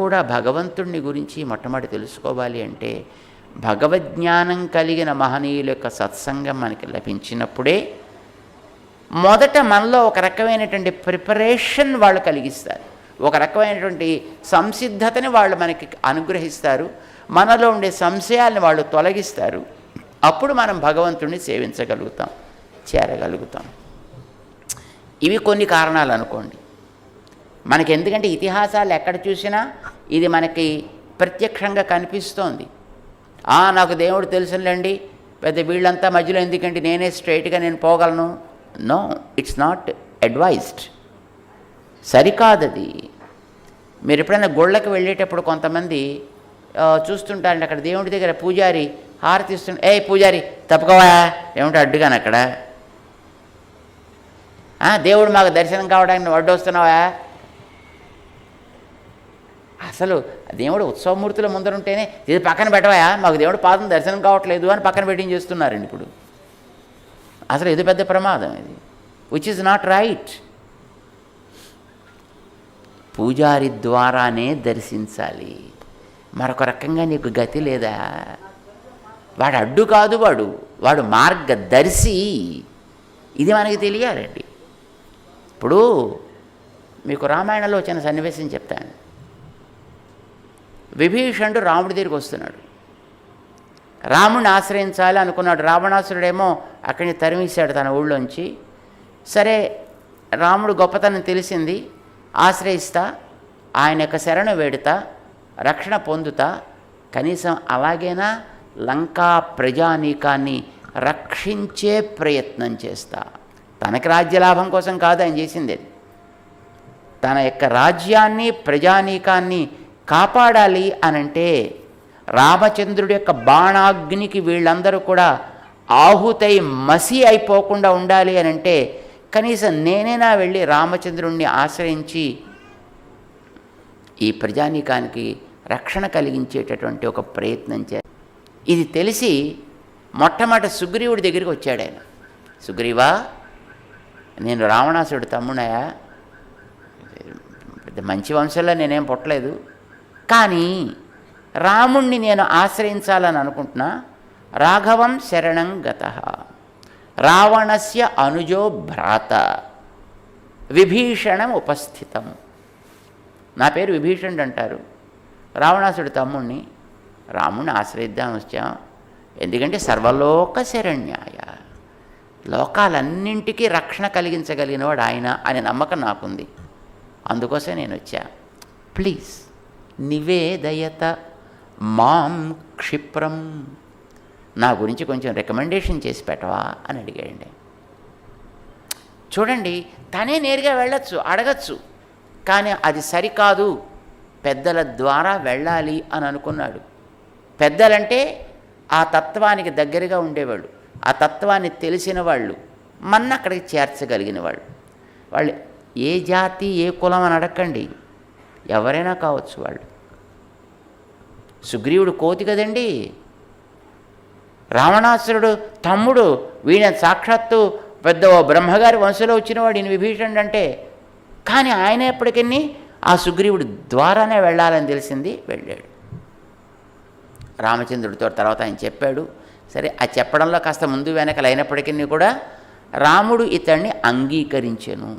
కూడా భగవంతుణ్ణి గురించి మొట్టమొదటి తెలుసుకోవాలి అంటే భగవజ్ఞానం కలిగిన మహనీయుల యొక్క సత్సంగం మనకి లభించినప్పుడే మొదట మనలో ఒక రకమైనటువంటి ప్రిపరేషన్ వాళ్ళు కలిగిస్తారు. ఒక రకమైనటువంటి సంసిద్ధతని వాళ్ళు మనకి అనుగ్రహిస్తారు. మనలో ఉండే సంశయాల్ని వాళ్ళు తొలగిస్తారు. అప్పుడు మనం భగవంతుడిని సేవించగలుగుతాం చేరగలుగుతాం. ఇవి కొన్ని కారణాలు అనుకోండి. మనకి ఎందుకంటే ఇతిహాసాలు ఎక్కడ చూసినా ఇది మనకి ప్రత్యక్షంగా కనిపిస్తోంది. "ఆ, నాకు దేవుడు తెలుసులేండి పెద్ద వీళ్ళంతా మధ్యలో ఎందుకంటే నేనే స్ట్రైట్గా నేను పోగలను? No it's not advised. సరికాదది. మీరు ఎప్పుడైనా గుళ్ళకి వెళ్ళేటప్పుడు కొంతమంది చూస్తుంటారండి అక్కడ దేవుడి దగ్గర పూజారి హారతి ఏ పూజారి తప్పుకోవా? ఏమిటో అడ్డుగాను అక్కడ. దేవుడు మాకు దర్శనం కావడానికి అడ్డు వస్తున్నావా అసలు దేవుడు ఉత్సవమూర్తుల ముందరుంటేనే ఇది పక్కన పెట్టవా మాకు దేవుడు పాదం దర్శనం కావట్లేదు అని పక్కన పెట్టింగ్ చేస్తున్నారండి ఇప్పుడు. అసలు ఇది పెద్ద ప్రమాదం ఇది. విచ్ ఇస్ నాట్ రైట్ పూజారి ద్వారానే దర్శించాలి. మరొక రకంగా నీకు గతి లేదా? వాడు అడ్డు కాదు వాడు. వాడు మార్గదర్శి. ఇది మనకి తెలియాలండి. ఇప్పుడు మీకు రామాయణంలో వచ్చిన సన్నివేశం చెప్తాను. విభీషణుడు రాముడి దగ్గరికి వస్తున్నాడు. రాముడిని ఆశ్రయించాలి అనుకున్నాడు. రావణాసురుడేమో అక్కడిని నుంచి తరిమేశాడు తన ఊళ్ళోంచి. సరే రాముడు గొప్పతనం తెలిసింది. ఆశ్రయిస్తా ఆయన యొక్క శరణు వేడుతా రక్షణ పొందుతా కనీసం అలాగైనా లంకా ప్రజానీకాన్ని రక్షించే ప్రయత్నం చేస్తా. తనకి రాజ్యలాభం కోసం కాదు ఆయన చేసింది తన యొక్క రాజ్యాన్ని ప్రజానీకాన్ని కాపాడాలి అనంటే రామచంద్రుడి యొక్క బాణాగ్నికి వీళ్ళందరూ కూడా ఆహుతై మసి అయిపోకుండా ఉండాలి అని అంటే కనీసం నేనైనా వెళ్ళి రామచంద్రుణ్ణి ఆశ్రయించి ఈ ప్రజానీకానికి రక్షణ కలిగించేటటువంటి ఒక ప్రయత్నం చే ఇది తెలిసి మొట్టమొదటి సుగ్రీవుడి దగ్గరికి వచ్చాడు ఆయన. సుగ్రీవా నేను రావణాసుడు తమ్ముడయా పెద్ద మంచి వంశంలో నేనేం పుట్టలేదు. కానీ రాముణ్ణి నేను ఆశ్రయించాలని అనుకుంటున్నా. రాఘవం శరణం గత. రావణస్య అనుజో భ్రాత. విభీషణం ఉపస్థితం. నా పేరు విభీషణుడు అంటారు. రావణాసుడి తమ్ముణ్ణి రాముణ్ణి ఆశ్రయిద్దాం వచ్చాం. ఎందుకంటే సర్వలోక శరణ్యాయ. లోకాలన్నింటికీ రక్షణ కలిగించగలిగినవాడు ఆయన అనే నమ్మకం నాకుంది. అందుకోసం నేను వచ్చా. ప్లీజ్. నివేదయత మాం క్షిప్రం. నా గురించి కొంచెం రికమెండేషన్ చేసి పెట్టవా అని అడిగాడండి. చూడండి తనే నేరుగా వెళ్ళొచ్చు అడగచ్చు కానీ అది సరికాదు. పెద్దల ద్వారా వెళ్ళాలి అని అనుకున్నాడు. పెద్దలంటే ఆ తత్వానికి దగ్గరగా ఉండేవాళ్ళు ఆ తత్వాన్ని తెలిసిన వాళ్ళు మన అక్కడికి చేర్చగలిగిన వాళ్ళు వాళ్ళు ఏ జాతి ఏ కులం అని అడగండి ఎవరైనా కావచ్చు వాళ్ళు. సుగ్రీవుడు కోతి కదండి. రావణాసురుడు తమ్ముడు వీణ సాక్షాత్తు పెద్ద బ్రహ్మగారి వంశంలో వచ్చినవాడు ఈయన విభీషణుడు అంటే. కానీ ఆయన ఎప్పటికీ ఆ సుగ్రీవుడి ద్వారానే వెళ్ళాలని తెలిసింది వెళ్ళాడు. రామచంద్రుడితో తర్వాత ఆయన చెప్పాడు సరే ఆ చెప్పడంలో కాస్త ముందు వెనకలు అయినప్పటికీ కూడా రాముడు ఇతన్ని అంగీకరించెను.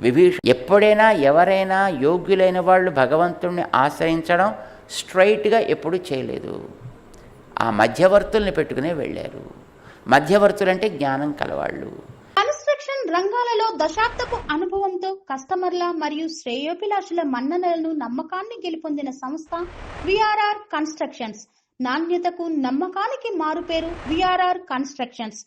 విభీష ఎప్పుడైనా ఎవరైనా యోగ్యులైన వాళ్ళు భగవంతుణ్ణి ఆశ్రయించడం స్ట్రైట్గా ఎప్పుడూ చేయలేదు. ఆ మధ్యవర్తుల్ని పెట్టుకునే వెళ్ళారు. మధ్యవర్తులంటే జ్ఞానం కలవాళ్ళు. కన్స్ట్రక్షన్ రంగాలలో దశాబ్దపు అనుభవంతో కస్టమర్ల మరియు శ్రేయోభిలాషుల మన్ననలను నమ్మకాన్ని గెలుపొందిన సంస్థ విఆర్ఆర్ కన్స్ట్రక్షన్స్. నాణ్యతకు నమ్మకానికి మారుపేరు VRR constructions.